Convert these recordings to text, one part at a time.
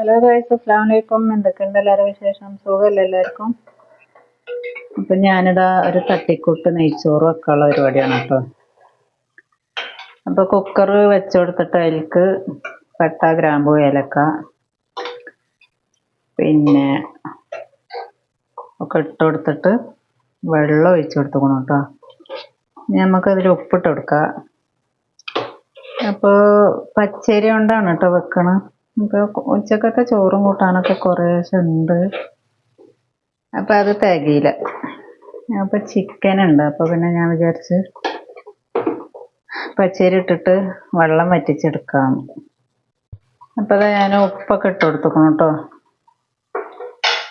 Hello guys അസ്സാം വലൈക്കും എന്തൊക്കെയുണ്ട് എല്ലാവരും വിശേഷം? സുഖമല്ലേ എല്ലാവർക്കും? അപ്പം ഞാനിതാ ഒരു തട്ടിക്കൂട്ട് നെയ്ച്ചോറ് വെക്കാനുള്ള പരിപാടിയാണ് കേട്ടോ. അപ്പോൾ കുക്കർ വെച്ച് അതിൽക്ക് പട്ട ഗ്രാമ്പു ഏലക്ക പിന്നെ ഒക്കെ ഇട്ട് കൊടുത്തിട്ട് വെള്ളം ഒഴിച്ചു കൊടുത്തുക്കണം കേട്ടോ. നമുക്കതിൽ ഉപ്പിട്ട് കൊടുക്കാം. അപ്പോൾ പച്ചരി കൊണ്ടാണ് കേട്ടോ വെക്കണത് ഉച്ചക്കത്തെ ചോറും കൂട്ടാനൊക്കെ കുറേശ്ശെ ഉണ്ട്. അപ്പം അത് തികയില്ല അപ്പൊ ചിക്കൻ ഉണ്ട്. അപ്പോൾ പിന്നെ ഞാൻ വിചാരിച്ച് പച്ചരി ഇട്ടിട്ട് വെള്ളം വറ്റിച്ചെടുക്കാം. അപ്പോൾ അതാ ഞാൻ ഉപ്പൊക്കെ ഇട്ട് കൊടുത്തേക്കണം കേട്ടോ.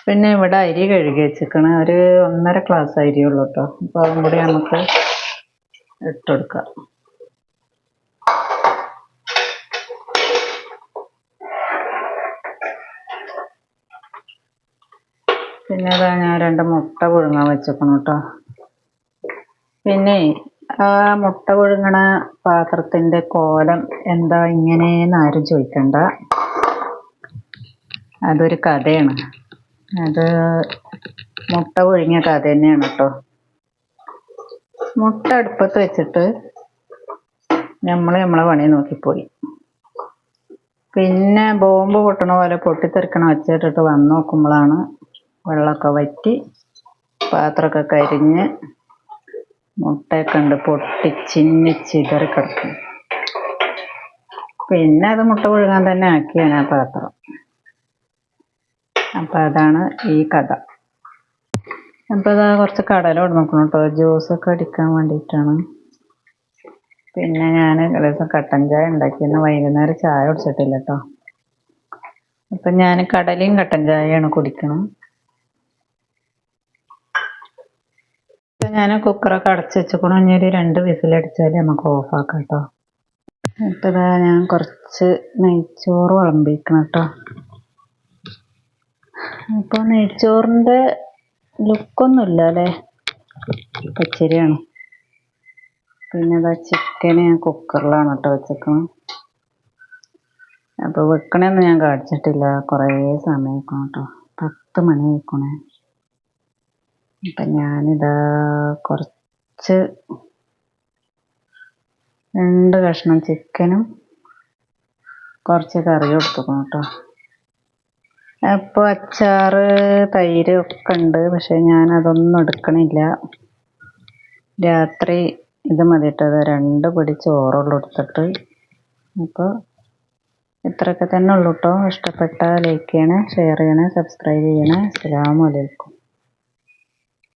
പിന്നെ ഇവിടെ അരി കഴുകി വെച്ചിരിക്കണ ഒരു ഒന്നര ഗ്ലാസ് അരിയുള്ളൂ കേട്ടോ. അപ്പോൾ അതും കൂടി നമുക്ക് ഇട്ടുകൊടുക്കാം പിന്നെ അതാ ഞാൻ രണ്ട് മുട്ട പുഴുങ്ങാൻ വെച്ചേക്കണം കേട്ടോ പിന്നെ ആ മുട്ട പുഴുങ്ങണ പാത്രത്തിന്റെ കോലം എന്താ ഇങ്ങനെയെന്ന് ആരും ചോദിക്കണ്ട. അതൊരു കഥയാണ്. അത് മുട്ട പുഴുങ്ങിയ കഥ തന്നെയാണ് കേട്ടോ മുട്ട അടുപ്പത്ത് വെച്ചിട്ട് നമ്മൾ നമ്മളെ പണി നോക്കിപ്പോയി. പിന്നെ ബോംബ് പൊട്ടണ പോലെ പൊട്ടിത്തെറിക്കണ വെച്ചിട്ടിട്ട് വന്ന് നോക്കുമ്പോഴാണ് വെള്ളമൊക്കെ വറ്റി പാത്രമൊക്കെ കരിഞ്ഞ് മുട്ടയൊക്കെ ഉണ്ട് പൊട്ടി ചിന്നി ചിതറി കിടക്കും. പിന്നെ അത് മുട്ട പുഴുങ്ങാൻ തന്നെ ആക്കിയാണ് ആ പാത്രം. അപ്പം അതാണ് ഈ കഥ. അപ്പോൾ അതാ കുറച്ച് കടല നോക്കണം കേട്ടോ. ജ്യൂസൊക്കെ അടിക്കാൻ വേണ്ടിയിട്ടാണ്. പിന്നെ ഞാൻ ദിവസം കട്ടൻ ചായ ഉണ്ടാക്കിയെന്ന് വൈകുന്നേരം ചായ കുടിച്ചിട്ടില്ല കേട്ടോ. അപ്പം ഞാൻ കടലയും കട്ടൻ ചായയാണ് കുടിക്കണം. ഞാൻ കുക്കറൊക്കെ അടച്ച് വെച്ചേക്കണം. ഇനി ഒരു രണ്ട് വിസിലടിച്ചാൽ നമുക്ക് ഓഫാക്കാം കേട്ടോ ഇതാ ഞാൻ കുറച്ച് നെയ്ച്ചോറ് വിളമ്പിക്കണം കേട്ടോ അപ്പോൾ നെയ്ച്ചോറിന്റെ ലുക്കൊന്നുമില്ല അല്ലേ? പച്ചരിയാണ്. പിന്നെ അതാ ചിക്കൻ ഞാൻ കുക്കറിലാണ് കേട്ടോ വെച്ചേക്കണം. അപ്പോൾ വെക്കണമെന്ന് ഞാൻ കാണിച്ചിട്ടില്ല. കുറേ സമയം കേട്ടോ പത്ത് മണി വെക്കണേ അപ്പം ഞാനിതാ കുറച്ച് രണ്ട് കഷ്ണം ചിക്കനും കുറച്ച് കറി കൊടുത്തേക്കണം കേട്ടോ. അപ്പോൾ അച്ചാറ് തൈര് ഒക്കെ ഉണ്ട് പക്ഷെ ഞാൻ അതൊന്നും എടുക്കണില്ല. രാത്രി ഇത് മതിയിട്ടത് രണ്ട് പിടി ചോറുള്ള എടുത്തിട്ട്. അപ്പോൾ ഇത്രയൊക്കെ തന്നെ ഉള്ളൂ കേട്ടോ. ഇഷ്ടപ്പെട്ട ലൈക്ക് ചെയ്യണേ ഷെയർ ചെയ്യണേ സബ്സ്ക്രൈബ് ചെയ്യണേ. അസ്സാം അലൈക്കും.